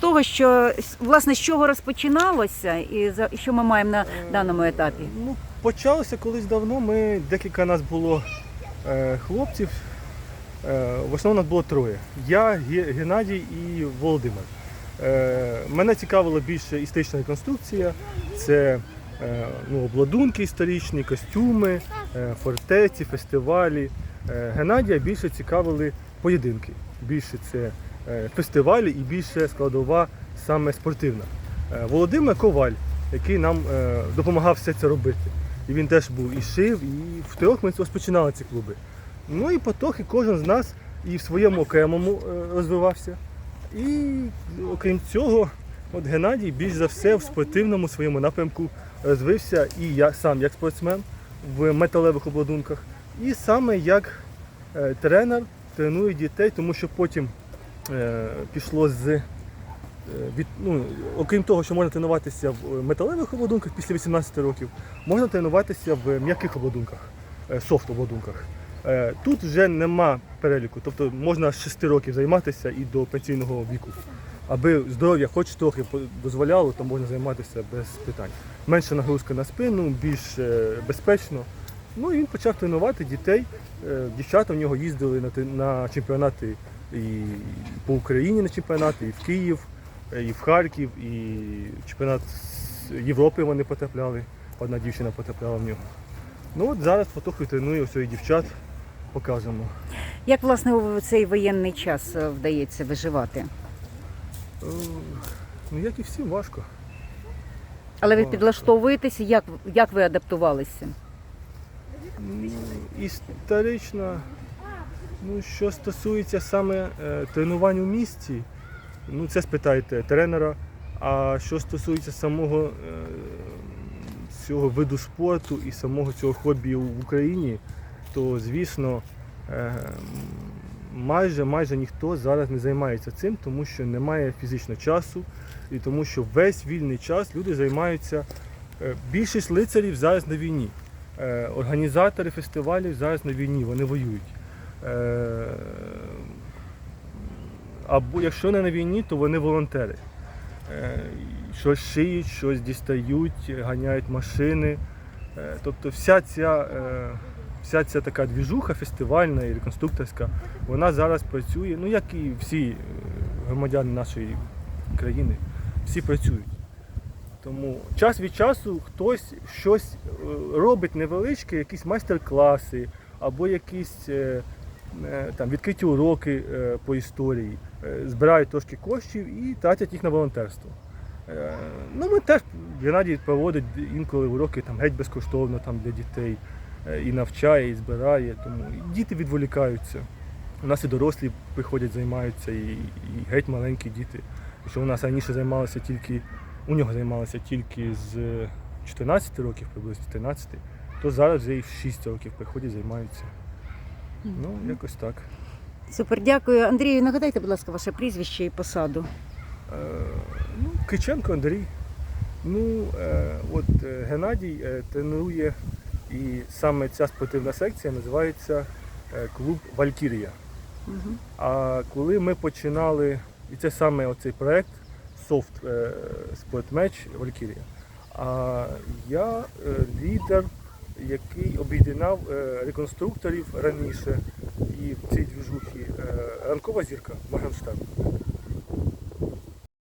того, що власне з чого розпочиналося, і за що ми маємо на даному етапі. Ну, почалося колись давно. Ми декілька нас було е, хлопців. Е, в основному нас було троє. Я, Геннадій і Володимир. Е, мене цікавила більше історична реконструкція. Це е, ну, обладунки історичні, костюми, е, фортеці, фестивалі. Е, Геннадія більше цікавили поєдинки. Більше це е, фестивалі і більше складова саме спортивна. Е, Володимир Коваль, який нам е, допомагав все це робити. І він теж був і шив, і втрьох ми розпочинали ці клуби. Ну і потрохи кожен з нас і в своєму окремому розвивався. І окрім цього, от Геннадій більш за все в спортивному своєму напрямку розвився і я сам як спортсмен в металевих обладунках, і саме як тренер тренує дітей, тому що потім пішло з е, від, ну, окрім того, що можна тренуватися в металевих обладунках після 18 років, можна тренуватися в м'яких обладунках, е, софт-обладунках. Е, Тут вже нема переліку, тобто можна з 6 років займатися і до пенсійного віку. Аби здоров'я хоч трохи дозволяло, то можна займатися без питань. Менша нагрузка на спину, більш е, безпечно. Ну і він почав тренувати дітей. Е, Дівчата в нього їздили на чемпіонати і по Україні на чемпіонати, і в Київ, і в Харків, і чемпіонат Європи вони потрапляли. Одна дівчина потрапляла в нього. Ну от зараз потроху тренує ось і дівчат, покажемо. Як власне у цей воєнний час е, вдається виживати? Е, Ну як і всім важко. Але ви підлаштовуєтеся, як, як ви адаптувалися? Ну, Історично, ну, що стосується саме е, тренувань у місті, ну це спитайте тренера. А що стосується самого е, цього виду спорту і самого цього хобі в Україні, то звісно е, майже майже ніхто зараз не займається цим, тому що немає фізичного часу і тому що весь вільний час люди займаються. Більшість лицарів зараз на війні. Організатори фестивалів зараз на війні, вони воюють. Е, Або якщо не на війні, то вони волонтери. Е, Щось шиють, щось дістають, ганяють машини. Е, Тобто вся ця, вся ця така двіжуха фестивальна і реконструкторська, вона зараз працює, ну як і всі громадяни нашої країни, всі працюють. Тому час від часу хтось щось робить невеличке, якісь майстер-класи або якісь там, відкриті уроки е, по історії, е, збирають трошки коштів і тратять їх на волонтерство. Е, Ну, ми теж Геннадій проводить інколи уроки там, геть безкоштовно там, для дітей, е, і навчає, і збирає. Тому діти відволікаються. У нас і дорослі приходять, займаються, і, і геть маленькі діти. Що у нас раніше займалися тільки у нього займалися тільки з 14 років, приблизно 13, то зараз вже і в 6 років приходять, займаються. Ну, якось так. Супер, дякую. Андрію, нагадайте, будь ласка, ваше прізвище і посаду. Е, ну, Киченко Андрій. Ну, е, от е, Геннадій е, тренує, і саме ця спортивна секція називається е, клуб Валькірія. Угу. А коли ми починали, і це саме оцей проект софт е, спортмеч Валькірія. А я е, лідер, який об'єднав е, реконструкторів раніше і в цій двіжухі е, ранкова зірка Моргенштерн.